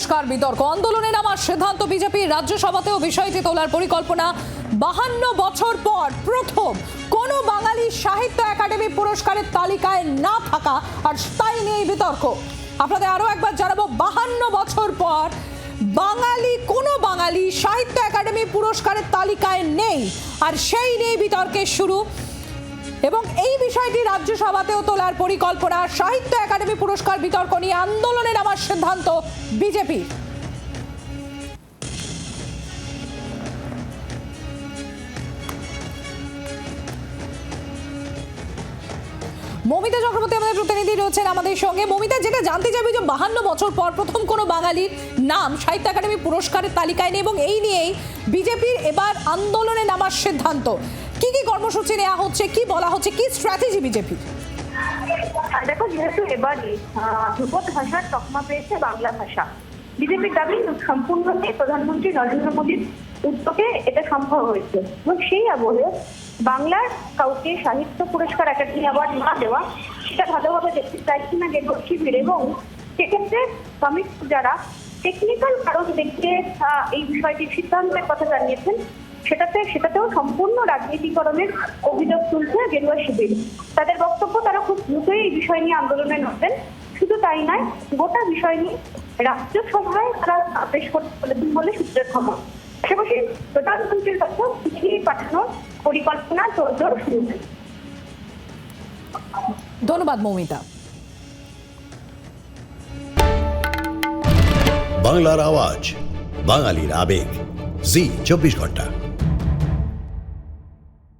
পুরস্কার বিতর্ক। আন্দোলনে আমার সিদ্ধান্ত বিজেপি রাজ্যসভাতেও বিষয়টি তোলার পরিকল্পনা। বাহান্ন বছর পর প্রথম কোনো বাঙালি সাহিত্য একাডেমি পুরস্কারের তালিকায় না থাকা, আর তাই নিয়ে বিতর্ক। আপনাদের আরও একবার জানাব, বাহান্ন বছর পর বাঙালি, কোনো বাঙালি সাহিত্য একাডেমি পুরস্কারের তালিকায় নেই, আর সেই নিয়ে বিতর্কের শুরু। এবং এই বিষয়টি রাজ্যসভাতেও তোলার পরিকল্পনা, সাহিত্য একাডেমি পুরস্কার বিতর্ক নিয়ে আন্দোলনের আমার সিদ্ধান্ত বিজেপি মমিতা চক্রবর্তী আমাদের প্রতিনিধি রয়েছেন আমাদের সঙ্গে। মমিতা, যেটা জানতে চাইবে যে বাহান্ন বছর পর প্রথম কোনো বাঙালির নাম সাহিত্য একাডেমি পুরস্কারের তালিকায় নেই এবং এই নিয়েই বিজেপির এবার আন্দোলনে নামার সিদ্ধান্ত। কি কি কর্মসূচি নেওয়া হচ্ছে কি বলা হচ্ছে কি স্ট্র্যাটেজি বিজেপির আর দেখো যেহেতু এবারই আহ, ধ্রুপদ ভাষার তকমা পেয়েছে বাংলা ভাষা বিজেপির দাবি সম্পূর্ণটাই প্রধানমন্ত্রী নরেন্দ্র মোদীর উদ্যোগে এটা সম্ভব হয়েছে। এবং সেই আবহে বাংলার কাউকে সাহিত্য পুরস্কার একাডেমি অ্যাওয়ার্ড না দেওয়া সেটা ভালোভাবে দেখতে চাইছি না যে শিবির এবং সেক্ষেত্রে শ্রমিক যারা টেকনিক্যাল কারণ আহ, এই বিষয়টির সিদ্ধান্তের কথা জানিয়েছেন সেটাতে সেটাতেও সম্পূর্ণ রাজনীতিকরণের অভিযোগ তুলছে গেরুয়া শিবির। তাদের বক্তব্য তারা খুব দ্রুতই এই বিষয় নিয়ে আন্দোলনে নামবেন। শুধু তাই নয় গোটা বিষয় নিয়ে রাজ্যসভায় তারা পেশ করতে বলে সূত্রের খবর। পাশাপাশি প্রধানমন্ত্রীর কাছে চিঠি পাঠানোর পরিকল্পনা তোড়জোড় শুরু ধন্যবাদ মৌমিতা। বাংলার আওয়াজ বাঙালির আবেগ। জি চব্বিশ ঘণ্টা।